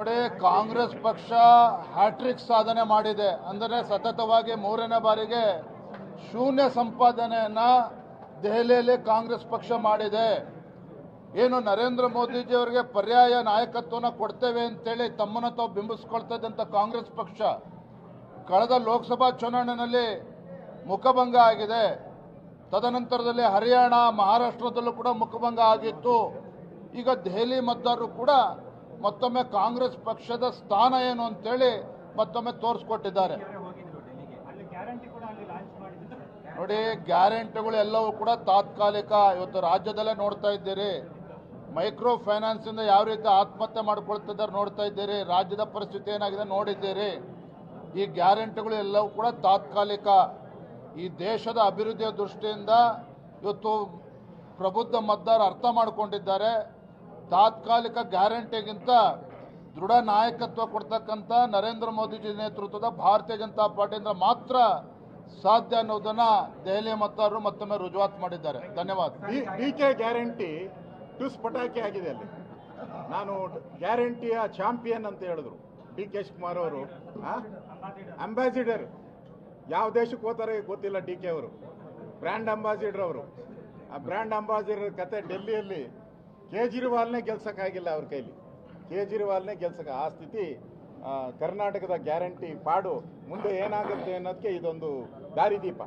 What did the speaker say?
ನೋಡಿ, ಕಾಂಗ್ರೆಸ್ ಪಕ್ಷ ಹ್ಯಾಟ್ರಿಕ್ ಸಾಧನೆ ಮಾಡಿದೆ. ಅಂದರೆ ಸತತವಾಗಿ ಮೂರನೇ ಬಾರಿಗೆ ಶೂನ್ಯ ಸಂಪಾದನೆಯನ್ನ ದೆಹಲಿಯಲ್ಲಿ ಕಾಂಗ್ರೆಸ್ ಪಕ್ಷ ಮಾಡಿದೆ. ಏನು ನರೇಂದ್ರ ಮೋದಿಜಿ ಅವರಿಗೆ ಪರ್ಯಾಯ ನಾಯಕತ್ವನ ಕೊಡ್ತೇವೆ ಅಂತೇಳಿ ತಮ್ಮನ್ನ ತಾವು ಬಿಂಬಿಸ್ಕೊಳ್ತದಂತ ಕಾಂಗ್ರೆಸ್ ಪಕ್ಷ ಕಳೆದ ಲೋಕಸಭಾ ಚುನಾವಣೆಯಲ್ಲಿ ಮುಖಭಂಗ ಆಗಿದೆ. ತದನಂತರದಲ್ಲಿ ಹರಿಯಾಣ, ಮಹಾರಾಷ್ಟ್ರದಲ್ಲೂ ಕೂಡ ಮುಖಭಂಗ ಆಗಿತ್ತು. ಈಗ ದೆಹಲಿ ಮತದಾರರು ಕೂಡ ಮತ್ತೊಮ್ಮೆ ಕಾಂಗ್ರೆಸ್ ಪಕ್ಷದ ಸ್ಥಾನ ಏನು ಅಂತೇಳಿ ಮತ್ತೊಮ್ಮೆ ತೋರಿಸ್ಕೊಟ್ಟಿದ್ದಾರೆ. ನೋಡಿ, ಗ್ಯಾರಂಟಿಗಳು ಎಲ್ಲವೂ ಕೂಡ ತಾತ್ಕಾಲಿಕ. ಇವತ್ತು ರಾಜ್ಯದಲ್ಲೇ ನೋಡ್ತಾ ಇದ್ದೀರಿ. ಮೈಕ್ರೋ ಫೈನಾನ್ಸ್ ಇಂದ ಯಾವ ರೀತಿ ಆತ್ಮಹತ್ಯೆ ಮಾಡ್ಕೊಳ್ತಿದ್ದಾರೆ ನೋಡ್ತಾ ಇದ್ದೀರಿ. ರಾಜ್ಯದ ಪರಿಸ್ಥಿತಿ ಏನಾಗಿದೆ ನೋಡಿದ್ದೀರಿ. ಈ ಗ್ಯಾರಂಟಿಗಳು ಎಲ್ಲವೂ ಕೂಡ ತಾತ್ಕಾಲಿಕ. ಈ ದೇಶದ ಅಭಿವೃದ್ಧಿಯ ದೃಷ್ಟಿಯಿಂದ ಇವತ್ತು ಪ್ರಬುದ್ಧ ಮತದಾರ ಅರ್ಥ ಮಾಡಿಕೊಂಡಿದ್ದಾರೆ. ತಾತ್ಕಾಲಿಕ ಗ್ಯಾರಂಟಿಗಿಂತ ದೃಢ ನಾಯಕತ್ವ ಕೊಡ್ತಕ್ಕಂಥ ನರೇಂದ್ರ ಮೋದಿಜಿ ನೇತೃತ್ವದ ಭಾರತೀಯ ಜನತಾ ಪಾರ್ಟಿಯಿಂದ ಮಾತ್ರ ಸಾಧ್ಯ ಅನ್ನೋದನ್ನ ದೆಹಲಿ ಮತದಾರರು ಮತ್ತೊಮ್ಮೆ ರುಜುವಾತ್ ಮಾಡಿದ್ದಾರೆ. ಧನ್ಯವಾದ. ಗ್ಯಾರಂಟಿ ಟುಸ್ ಪಟಾಕಿ ಆಗಿದೆ ಅಲ್ಲಿ. ನಾನು ಗ್ಯಾರಂಟಿಯ ಚಾಂಪಿಯನ್ ಅಂತ ಹೇಳಿದ್ರು. ಡಿ ಕೆ ಶಿವಕುಮಾರ್ ಅವರು ಅಂಬಾಸಿಡರ್ ಯಾವ ದೇಶಕ್ಕೆ ಹೋತಾರೆ ಗೊತ್ತಿಲ್ಲ ಡಿ ಕೆ ಅವರು. ಬ್ರ್ಯಾಂಡ್ ಅಂಬಾಸಿಡರ್ ಅವರು. ಆ ಬ್ರ್ಯಾಂಡ್ ಅಂಬಾಸಿಡರ್ ಕತೆ ಡೆಲ್ಲಿಯಲ್ಲಿ ಕೇಜ್ರಿವಾಲ್ನೇ ಗೆಲ್ಸಕ್ಕಾಗಿಲ್ಲ ಅವ್ರ ಕೈಲಿ. ಕೇಜ್ರಿವಾಲ್ನೇ ಗೆಲ್ಸಕ್ಕೆ ಆ ಸ್ಥಿತಿ ಕರ್ನಾಟಕದ ಗ್ಯಾರಂಟಿ ಪಾಡು. ಮುಂದೆ ಏನಾಗುತ್ತೆ ಅನ್ನೋದಕ್ಕೆ ಇದೊಂದು ದಾರಿದೀಪ.